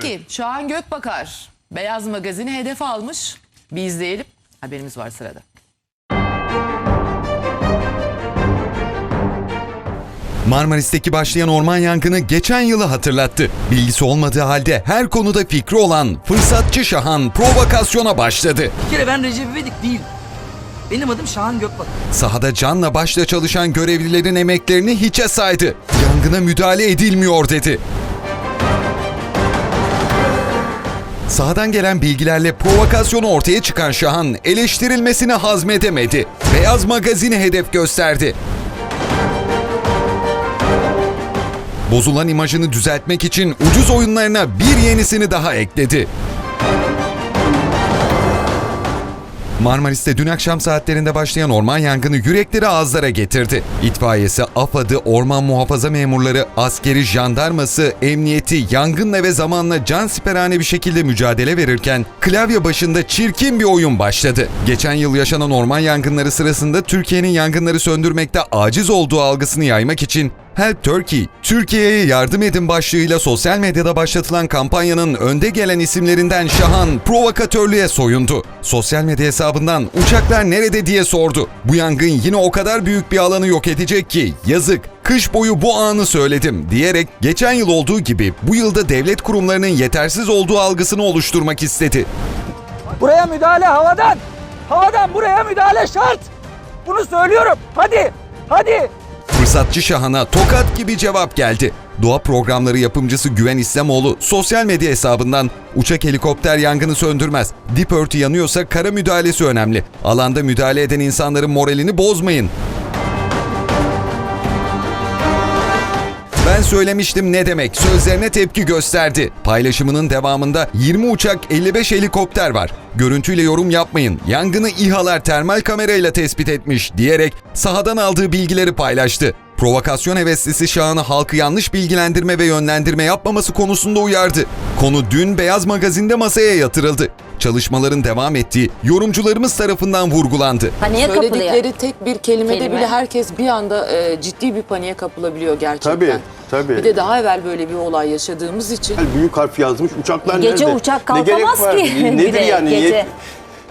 Peki Şahan Gökbakar Beyaz Magazin'i hedef almış. Bir izleyelim. Haberimiz var sırada. Marmaris'teki başlayan orman yangını geçen yılı hatırlattı. Bilgisi olmadığı halde her konuda fikri olan fırsatçı Şahan provokasyona başladı. Bir kere ben Recep İvedik değil. Benim adım Şahan Gökbak. Sahada canla başla çalışan görevlilerin emeklerini hiçe saydı. Yangına müdahale edilmiyor dedi. Sahadan gelen bilgilerle provokasyonu ortaya çıkan Şahan eleştirilmesini hazmedemedi. Beyaz magazini hedef gösterdi. Bozulan imajını düzeltmek için ucuz oyunlarına bir yenisini daha ekledi. Marmaris'te dün akşam saatlerinde başlayan orman yangını yürekleri ağızlara getirdi. İtfaiyesi, AFAD'ı, orman muhafaza memurları, askeri, jandarması, emniyeti yangınla ve zamanla can siperhane bir şekilde mücadele verirken klavye başında çirkin bir oyun başladı. Geçen yıl yaşanan orman yangınları sırasında Türkiye'nin yangınları söndürmekte aciz olduğu algısını yaymak için Help Turkey, Türkiye'ye yardım edin başlığıyla sosyal medyada başlatılan kampanyanın önde gelen isimlerinden Şahan provokatörlüğe soyundu. Sosyal medya hesabından uçaklar nerede diye sordu. Bu yangın yine o kadar büyük bir alanı yok edecek ki yazık kış boyu bu anı söyledim diyerek geçen yıl olduğu gibi bu yılda devlet kurumlarının yetersiz olduğu algısını oluşturmak istedi. Buraya müdahale havadan. Havadan buraya müdahale şart. Bunu söylüyorum. Hadi. Hadi. Fırsatçı Şahan'a tokat gibi cevap geldi. Doğa programları yapımcısı Güven İslamoğlu sosyal medya hesabından uçak helikopter yangını söndürmez. Dip örtü yanıyorsa kara müdahalesi önemli. Alanda müdahale eden insanların moralini bozmayın. Ben söylemiştim ne demek sözlerine tepki gösterdi. Paylaşımının devamında 20 uçak 55 helikopter var. Görüntüyle yorum yapmayın. Yangını İHA'lar termal kamerayla tespit etmiş diyerek sahadan aldığı bilgileri paylaştı. Provokasyon heveslisi Şahan'ı halkı yanlış bilgilendirme ve yönlendirme yapmaması konusunda uyardı. Konu dün Beyaz Magazin'de masaya yatırıldı. Çalışmaların devam ettiği yorumcularımız tarafından vurgulandı. Paniğe kapılıyor. Söyledikleri tek bir kelimede Kelime. bile herkes bir anda e, ciddi bir paniğe kapılabiliyor gerçekten. Tabii, tabii. Bir de daha evvel böyle bir olay yaşadığımız için Büyük harf yazmış. Uçaklar Gece nerede? uçak Ne gerek kalkamaz var? ki. Nedir Bir de yani? gece. Niyet,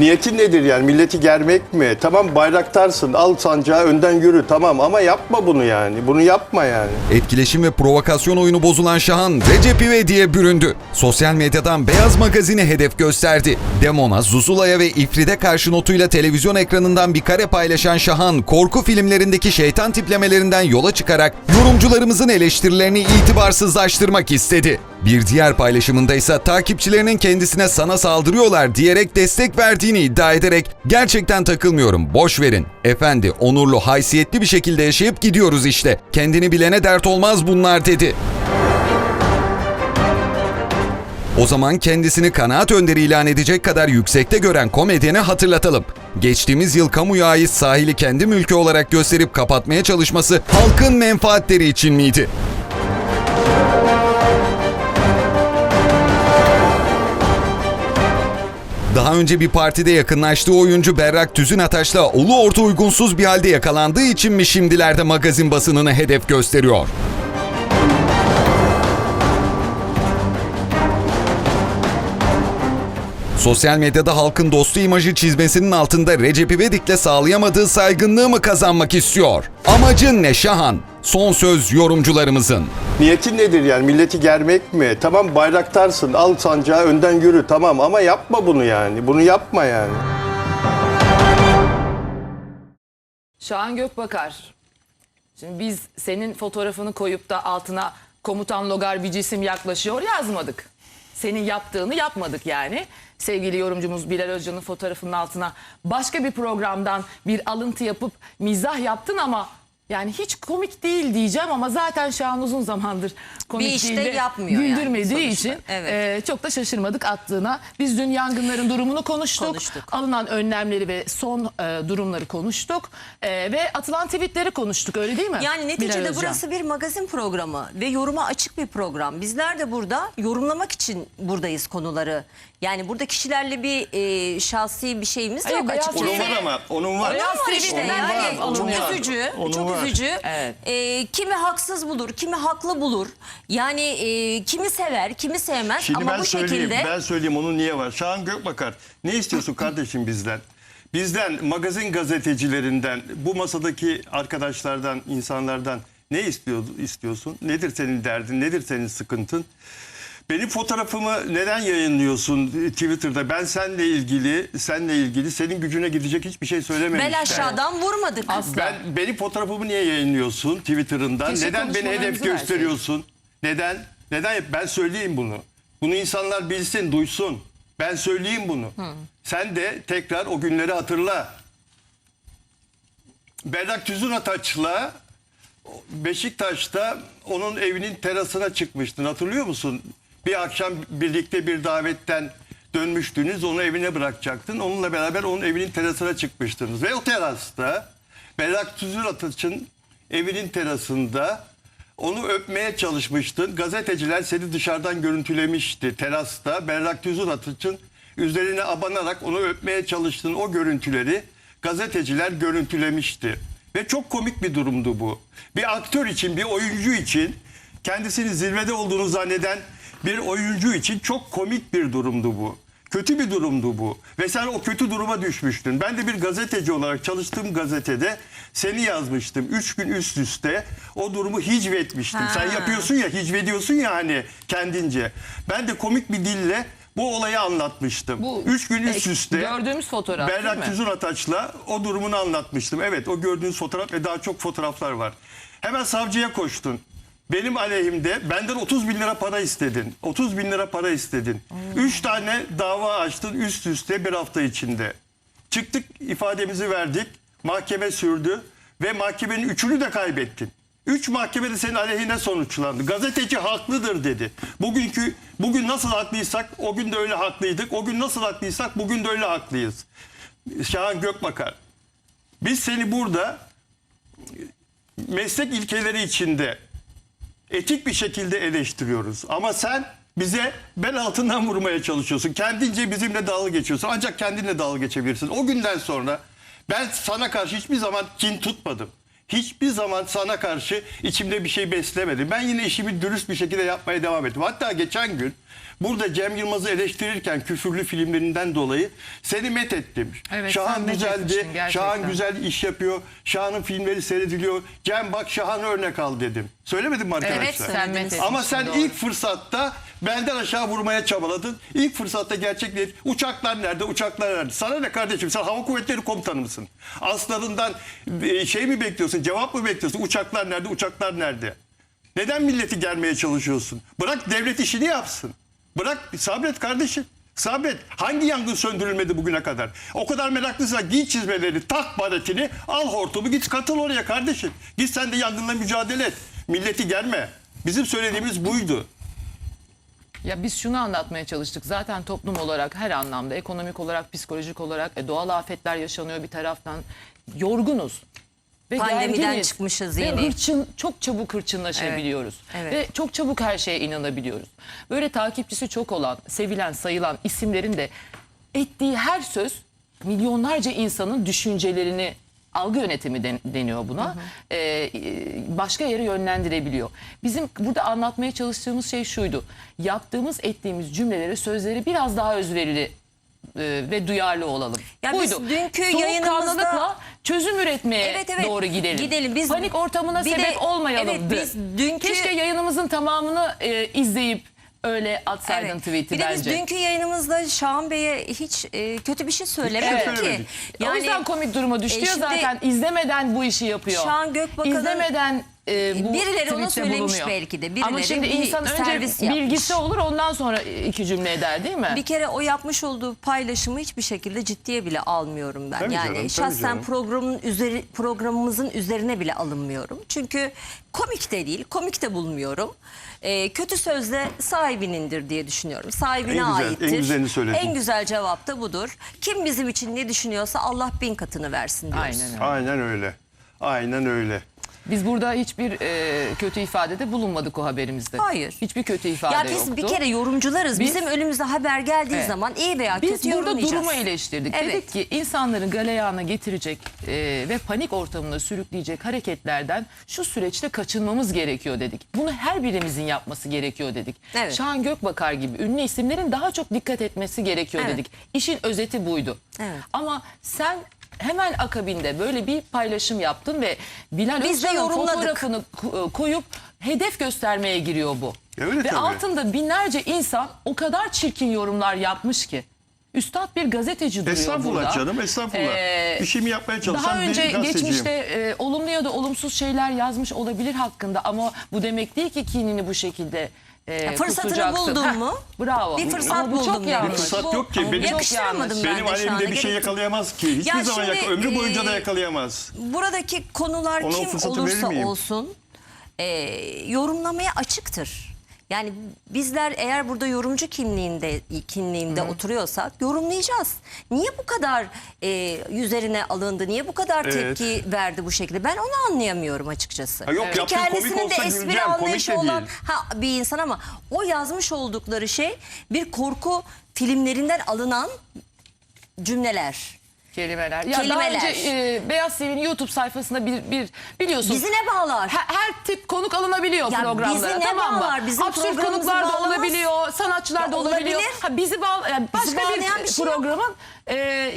niyetin nedir yani? Milleti germek mi? Tamam bayraktarsın. Al sancağı önden yürü. Tamam ama yapma bunu yani. Bunu yapma yani. Etkileşim ve provokasyon oyunu bozulan Şahan Recep İvedik'e büründü. Sosyal medyadan Beyaz Magazin'i hedef gösterdi. Demon'a, Zuzula'ya ve İfrit'e karşı notuyla televizyon ekranından bir kare paylaşan Şahan, korku filmlerindeki şeytan tiplemelerinden yola çıkarak yorumcularımızın eleştirilerini itibarsızlaştırmak istedi. Bir diğer paylaşımında ise takipçilerinin kendisine sana saldırıyorlar diyerek destek verdiğini iddia ederek gerçekten takılmıyorum boş verin. Efendi onurlu haysiyetli bir şekilde yaşayıp gidiyoruz işte. Kendini bilene dert olmaz bunlar dedi. O zaman kendisini kanaat önderi ilan edecek kadar yüksekte gören komedyeni hatırlatalım. Geçtiğimiz yıl kamuya ait sahili kendi mülkü olarak gösterip kapatmaya çalışması halkın menfaatleri için miydi? Daha önce bir partide yakınlaştığı oyuncu Berrak Tüzün Ataş'la ulu orta uygunsuz bir halde yakalandığı için mi şimdilerde magazin basınını hedef gösteriyor? Sosyal medyada halkın dostu imajı çizmesinin altında Recep İvedik'le sağlayamadığı saygınlığı mı kazanmak istiyor? Amacın ne Şahan? Son söz yorumcularımızın. Niyetin nedir yani? Milleti germek mi? Tamam bayraktarsın. Al sancağı önden yürü. Tamam ama yapma bunu yani. Bunu yapma yani. Şahan Gökbakar. Şimdi biz senin fotoğrafını koyup da altına komutan logar bir cisim yaklaşıyor yazmadık. Senin yaptığını yapmadık yani. Sevgili yorumcumuz Bilal Özcan'ın fotoğrafının altına başka bir programdan bir alıntı yapıp mizah yaptın ama yani hiç komik değil diyeceğim ama zaten Şahan uzun zamandır komik Bir işte değil de yapmıyor yani güldürmediği sonuçta. için Evet. e, çok da şaşırmadık attığına. Biz dün yangınların durumunu konuştuk. Konuştuk. Alınan önlemleri ve son e, durumları konuştuk. E, ve atılan tweetleri konuştuk öyle değil mi? Yani Bilal neticede Özcan? burası bir magazin programı ve yoruma açık bir program. Bizler de burada yorumlamak için buradayız konuları. Yani burada kişilerle bir e, şahsi bir şeyimiz Hayır, yok açıkçası. TV ama. Onun var. Beyaz Var işte neden yani var? çok Onun var. üzücü. Onun çok var. Üzücü. Evet. E, kimi haksız bulur, kimi haklı bulur. Yani e, kimi sever, kimi sevmez. Şimdi Ama ben bu söyleyeyim, şekilde ben söyleyeyim onun niye var. Şahan Gökbakar ne istiyorsun kardeşim bizden? Bizden magazin gazetecilerinden, bu masadaki arkadaşlardan, insanlardan ne istiyor, istiyorsun? Nedir senin derdin, nedir senin sıkıntın? Benim fotoğrafımı neden yayınlıyorsun Twitter'da? Ben seninle ilgili, seninle ilgili senin gücüne gidecek hiçbir şey söylememiştim. bel aşağıdan vurmadık. Asla. Ben benim fotoğrafımı niye yayınlıyorsun Twitter'ından? Keşke Neden beni hedef konuşmalarımızı gösteriyorsun? Neden? Neden? Ben söyleyeyim bunu. Bunu insanlar bilsin, duysun. Ben söyleyeyim bunu. Sen de tekrar o günleri hatırla. Berrak Tüzün Ataç'la Beşiktaş'ta onun evinin terasına çıkmıştın. Hatırlıyor musun? Bir akşam birlikte bir davetten dönmüştünüz. Onu evine bırakacaktın. Onunla beraber onun evinin terasına çıkmıştınız. Ve o terasta Berrak Tüzün Ataç'ın evinin terasında onu öpmeye çalışmıştın. Gazeteciler seni dışarıdan görüntülemişti terasta. Berrak Tüzün Ataç'ın üzerine abanarak onu öpmeye çalıştığın o görüntüleri gazeteciler görüntülemişti. Ve çok komik bir durumdu bu. Bir aktör için, bir oyuncu için kendisini zirvede olduğunu zanneden bir oyuncu için çok komik bir durumdu bu. Kötü bir durumdu bu. Ve sen o kötü duruma düşmüştün. Ben de bir gazeteci olarak çalıştığım gazetede seni yazmıştım. Üç gün üst üste o durumu hicvetmiştim. Sen yapıyorsun ya, hicvediyorsun ya hani kendince. Ben de komik bir dille bu olayı anlatmıştım. Bu Üç gün üst üste. gördüğümüz fotoğraf Berrak? Tüzün Ataç'la o durumunu anlatmıştım. Evet o gördüğünüz fotoğraf ve daha çok fotoğraflar var. Hemen savcıya koştun. Benim aleyhimde benden 30 bin lira para istedin. 30 bin lira para istedin. Üç tane dava açtın üst üste bir hafta içinde. Çıktık ifademizi verdik. Mahkeme sürdü ve mahkemenin üçünü de kaybettin. Üç mahkemede senin aleyhine sonuçlandı. Gazeteci haklıdır dedi. Bugünkü bugün nasıl haklıysak o gün de öyle haklıydık. O gün nasıl haklıysak bugün de öyle haklıyız. Şahan Gökbakar. Biz seni burada meslek ilkeleri içinde etik bir şekilde eleştiriyoruz. Ama sen bize bel altından vurmaya çalışıyorsun. Kendince bizimle dalga geçiyorsun. Ancak kendinle dalga geçebilirsin. O günden sonra ben sana karşı hiçbir zaman kin tutmadım. Hiçbir zaman sana karşı içimde bir şey beslemedim. Ben yine işimi dürüst bir şekilde yapmaya devam ettim. Hatta geçen gün burada Cem Yılmaz'ı eleştirirken küfürlü filmlerinden dolayı seni met ettim. Evet, sen Şahan güzeldi. Şahan güzel iş yapıyor. Şahan'ın filmleri seyrediliyor. Cem bak Şahan'ı örnek al dedim. Söylemedim mi arkadaşlar? Evet, Sen met Ama etmiştin, sen doğru. ilk fırsatta belden aşağı vurmaya çabaladın. İlk fırsatta gerçekleşti. Uçaklar nerede? Uçaklar nerede? Sana ne kardeşim? Sen hava kuvvetleri komutanı mısın? Aslarından e, şey mi bekliyorsun? Cevap mı bekliyorsun? Uçaklar nerede? Uçaklar nerede? Neden milleti germeye çalışıyorsun? Bırak devlet işini yapsın. Bırak sabret kardeşim. Sabret. Hangi yangın söndürülmedi bugüne kadar? O kadar meraklıysan giy çizmeleri, tak baretini, al hortumu git katıl oraya kardeşim. Git sen de yangınla mücadele et. Milleti germe. Bizim söylediğimiz buydu. Ya biz şunu anlatmaya çalıştık. Zaten toplum olarak her anlamda ekonomik olarak, psikolojik olarak e, doğal afetler yaşanıyor bir taraftan. Yorgunuz. Ve Pandemiden gerginiz. çıkmışız Ve yeni. hırçın, çok çabuk hırçınlaşabiliyoruz. Evet. Ve çok çabuk her şeye inanabiliyoruz. Böyle takipçisi çok olan, sevilen, sayılan isimlerin de ettiği her söz milyonlarca insanın düşüncelerini algı yönetimi den- deniyor buna. Ee, e, başka yere yönlendirebiliyor. Bizim burada anlatmaya çalıştığımız şey şuydu. Yaptığımız, ettiğimiz cümleleri, sözleri biraz daha özverili e, ve duyarlı olalım. Ya biz Buydu. dünkü yayınımızda- çözüm üretmeye Evet, evet. doğru gidelim. Gidelim. Biz- Panik ortamına Bir de- sebep olmayalımdı. evet, biz dünkü- Keşke yayınımızın tamamını e, izleyip öyle atsaydın Evet. tweet'i Bir de biz bence. dünkü yayınımızda Şahan Bey'e hiç e, kötü bir şey söylemedik şey ki. söylemedik. o yüzden komik duruma düştü e, ya şimdi zaten izlemeden bu işi yapıyor. Şahan Gökbakan'ın- İzlemeden e, bu Birileri ona tweette söylemiş bulunuyor. belki de. Ama Birileri şimdi bir insan önce servis yapmış. bilgisi olur ondan sonra iki cümle eder değil mi? Bir kere o yapmış olduğu paylaşımı hiçbir şekilde ciddiye bile almıyorum ben. Tabii yani canım, tabii şahsen canım. programın üzeri programımızın üzerine bile alınmıyorum. Çünkü komik de değil, komik de bulmuyorum. Ee, kötü sözle sahibinindir diye düşünüyorum. Sahibine En güzel, en aittir. güzelini söyledin. En güzel cevap da budur. Kim bizim için ne düşünüyorsa Allah bin katını versin diyoruz. Aynen öyle. Aynen öyle. Aynen öyle. Biz burada hiçbir e, kötü ifadede bulunmadık o haberimizde. Hayır. Hiçbir kötü ifade Ya biz yoktu. bir kere yorumcularız. Biz- Bizim önümüze haber geldiği Evet. zaman iyi veya Biz kötü burada yorumlayacağız. durumu eleştirdik. Evet. Dedik ki insanların galeyana getirecek e, ve panik ortamına sürükleyecek hareketlerden şu süreçte kaçınmamız gerekiyor dedik. Bunu her birimizin yapması gerekiyor dedik. Evet. Şahan Gökbakar gibi ünlü isimlerin daha çok dikkat etmesi gerekiyor Evet. dedik. İşin özeti buydu. Evet. Ama sen hemen akabinde böyle bir paylaşım yaptın ve Bilal Biz de Özcan'ın yorumladık. fotoğrafını ko- koyup hedef göstermeye giriyor bu. Öyle ve tabii. altında binlerce insan o kadar çirkin yorumlar yapmış ki. Üstad bir gazeteci duruyor Estağfurullah burada. canım estağfurullah. Ee, İşimi yapmaya çalışan Daha bir önce gazeteciyim. geçmişte e, olumlu ya da olumsuz şeyler yazmış olabilir hakkında ama bu demek değil ki kinini bu şekilde e, fırsatını kusacaksın. buldun Heh, mu? Bravo. Bir fırsat Ama bu buldum çok yanlış. Bir fırsat Bu- yok ki. Benim- Yakıştıramadım ben Benim de şu anda. halimde bir şey Gerek- yakalayamaz ki. Hiçbir Ya zaman şimdi, yaka- ömrü boyunca da e, yakalayamaz. Buradaki konular Ona o kim fırsatı verir olursa miyim? olsun e, yorumlamaya açıktır. Yani bizler eğer burada yorumcu kimliğinde kimliğinde oturuyorsak yorumlayacağız. Niye bu kadar e, üzerine alındı? Niye bu kadar Evet. tepki verdi bu şekilde? Ben onu anlayamıyorum açıkçası. Ha yok, Ki yaptığı komik kendisinin de olsa espri güleceğim, komik anlayışı de olan değil. ha, bir insan ama o yazmış oldukları şey bir korku filmlerinden alınan cümleler. Kelimeler. Ya Kelimeler. Daha önce e, Beyaz TV'nin YouTube sayfasında bir, bir biliyorsun. Bizi ne bağlar? Her, her tip konuk alınabiliyor Ya programlara. bizi ne tamam mı? bağlar? Bizim Absürt programımızı konuklar da bağlamaz. olabiliyor, sanatçılar Ya da olabiliyor. olabilir. Ha, bizi bağ, yani başka bağlayan bir, bir şey yok. programın e,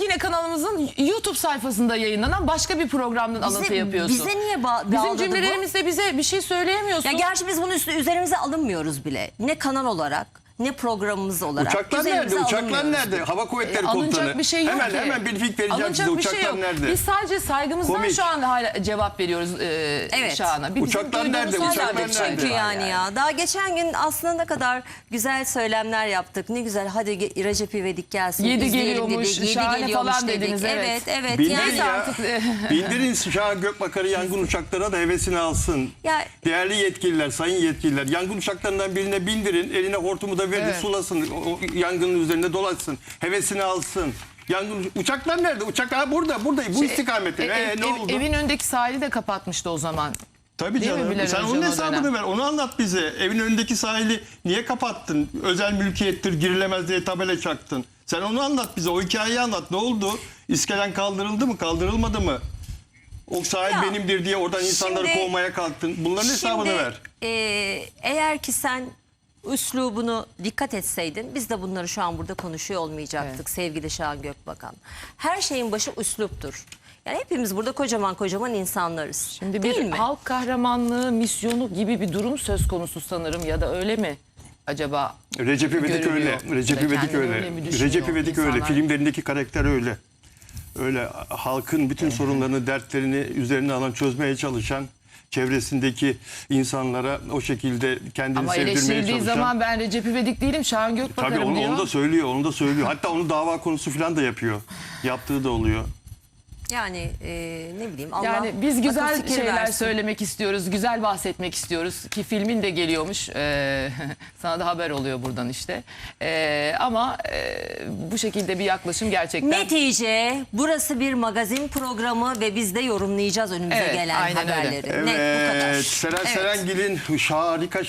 yine kanalımızın YouTube sayfasında yayınlanan başka bir programdan alıntı yapıyorsun. bize niye ba- Bizim bağladı bu? cümlelerimizde bize bir şey söyleyemiyorsun. Ya gerçi biz bunu üstü, üzerimize alınmıyoruz bile. Ne kanal olarak ne programımız olarak. Uçaklar üzerimize nerede? Uçaklar alınmıyoruz nerede? Hava Kuvvetleri E, alınacak Komutanı. bir şey yok hemen ki. hemen bir fikir vereceğim Alınacak size. bir şey Uçaklar yok. nerede? Biz sadece saygımızdan Komik. şu anda hala cevap veriyoruz e, Evet. Şahan'a. Uçaklar nerede? Uçaklar bir nerede? Çünkü yani, ya. Daha geçen gün aslında ne kadar güzel söylemler yaptık. Ne güzel hadi Recep İvedik gelsin. Yedi geliyormuş, dedik. Yedi şahane geliyormuş falan dedik. dediniz, evet. Evet evet. Bindirin yani, ya. artık, Bindirin Şahan Gökbakar'ı yangın uçaklarına da hevesini alsın. Ya- Değerli yetkililer, sayın yetkililer yangın uçaklarından birine bindirin. Eline hortumu da verin Evet. sulasın. O, o yangının üzerinde dolaşsın. Hevesini alsın. Yangın uçaklar nerede? Uçaklar burada, burada. Bu istikamette. e, Ee, ev- ne ev- oldu? Evin önündeki sahili de kapatmıştı o zaman. Tabii Değil canım. Sen onun hesabını ver. Onu anlat bize. Evin önündeki sahili niye kapattın? Özel mülkiyettir, girilemez diye tabela çaktın. Sen onu anlat bize. O hikayeyi anlat. Ne oldu? İskelen kaldırıldı mı? Kaldırılmadı mı? O sahil Ya, benimdir diye oradan insanları şimdi- kovmaya kalktın. Bunların hesabını Şimdi, ver. e, eğer ki sen üslubunu dikkat etseydin biz de bunları şu an burada konuşuyor olmayacaktık sevgili Şahan Gökbakan. Her şeyin başı üsluptur. Yani hepimiz burada kocaman kocaman insanlarız. Şimdi Değil bir mi? halk kahramanlığı misyonu gibi bir durum söz konusu sanırım ya da öyle mi acaba? Recep İvedik öyle. Recep Ve İvedik öyle. öyle Recep İvedik öyle. Filmlerindeki karakter öyle. Öyle halkın bütün sorunlarını, dertlerini üzerine alan, çözmeye çalışan çevresindeki insanlara o şekilde kendini Ama sevdirmeye eleştirildiği çalışan. zaman ben Recep İvedik değilim Şahan Gökbakar'ım Tabii onu, diyor. onu da söylüyor, onu da söylüyor. Hatta onu dava konusu falan da yapıyor. Yaptığı da oluyor. Yani e, ne bileyim Allah Yani biz akıl güzel fikir şeyler versin. söylemek istiyoruz, güzel bahsetmek istiyoruz ki filmin de geliyormuş. Ee, sana da haber oluyor buradan işte. Ee, ama e, bu şekilde bir yaklaşım gerçekten Netice burası bir magazin programı ve biz de yorumlayacağız önümüze Evet, gelen aynen öyle. haberleri. Net bu kadar. Evet, Seren Evet. Serengil'in harika